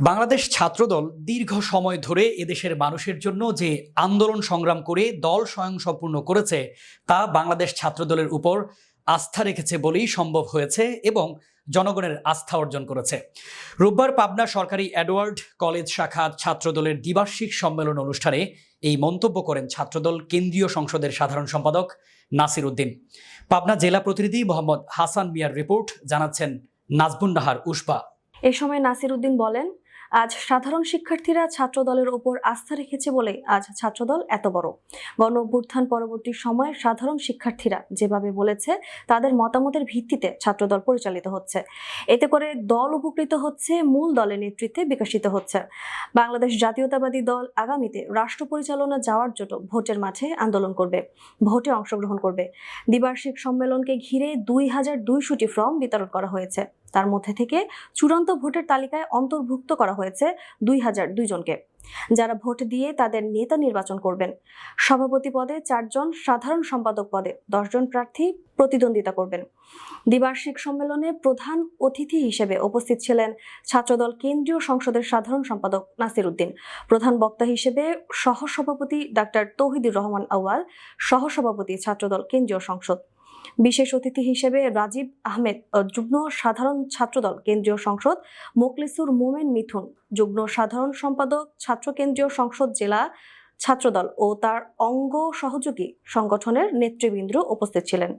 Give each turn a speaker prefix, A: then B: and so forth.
A: বাংলাদেশ ছাত্রদল দীর্ঘ সময় ধরে এদেশের মানুষের জন্য যে আন্দোলন সংগ্রাম করে দল স্বয়ংসম্পূর্ণ করেছে, তা বাংলাদেশ ছাত্রদলের উপর আস্থা রেখেছে বলেই সম্ভব হয়েছে এবং জনগণের আস্থা অর্জন করেছে। রোববার পাবনা সরকারি অ্যাডওয়ার্ড কলেজ শাখা ছাত্রদলের দ্বিবার্ষিক সম্মেলন অনুষ্ঠানে এই মন্তব্য করেন ছাত্রদল কেন্দ্রীয় সংসদের সাধারণ সম্পাদক নাসির উদ্দিন। পাবনা জেলা প্রতিনিধি মোহাম্মদ হাসান মিয়ার রিপোর্ট জানাচ্ছেন নাজবুন নাহার উসবা
B: এ সময় নাসির উদ্দিন বলেন আজ সাধারণ শিক্ষার্থীরা ছাত্র দলের ওপর আস্থা রেখেছে বলে আজ ছাত্রদল এত বড়। গণ অভ্যুত্থান পরবর্তী সময়ে সাধারণ শিক্ষার্থীরা যেভাবে বলেছে, তাদের মতামতের ভিত্তিতে ছাত্রদল পরিচালিত হচ্ছে। এতে করে দল উপকৃত হচ্ছে, মূল দলের নেতৃত্বে বিকশিত হচ্ছে। বাংলাদেশ জাতীয়তাবাদী দল আগামীতে রাষ্ট্র পরিচালনা যাওয়ার জন্য ভোটের মাঠে আন্দোলন করবে, ভোটে অংশগ্রহণ করবে। দ্বিবার্ষিক সম্মেলনকে ঘিরে দুই হাজার দুইশোটি ফর্ম বিতরণ করা হয়েছে। তার মধ্যে থেকে চূড়ান্ত ভোটের তালিকায় অন্তর্ভুক্ত করা হয়েছে দুই হাজার দুইজনকে যারা ভোট দিয়ে তাদের নেতা নির্বাচন করবেন। সভাপতি পদে চারজন, সাধারণ সম্পাদক পদে দশজন প্রার্থী প্রতিদ্বন্দ্বিতা করবেন। দ্বিবার্ষিক সম্মেলনে প্রধান অতিথি হিসেবে উপস্থিত ছিলেন ছাত্রদল কেন্দ্রীয় সংসদের সাধারণ সম্পাদক নাসির উদ্দিন, প্রধান বক্তা হিসেবে সহসভাপতি ডাক্তার তৌহিদুর রহমান আউয়াল, সহসভাপতি ছাত্রদল কেন্দ্রীয় সংসদ। বিশেষ অতিথি হিসেবে রাজীব আহমেদ যুগ্ম সাধারণ ছাত্রদল কেন্দ্রীয় সংসদ মোকলিসুর মোমেন মিথুন, যুগ্ম সাধারণ সম্পাদক, ছাত্র কেন্দ্রীয় সংসদ জেলা ছাত্রদল ও তার অঙ্গ সহযোগী সংগঠনের নেতৃবৃন্দ উপস্থিত ছিলেন।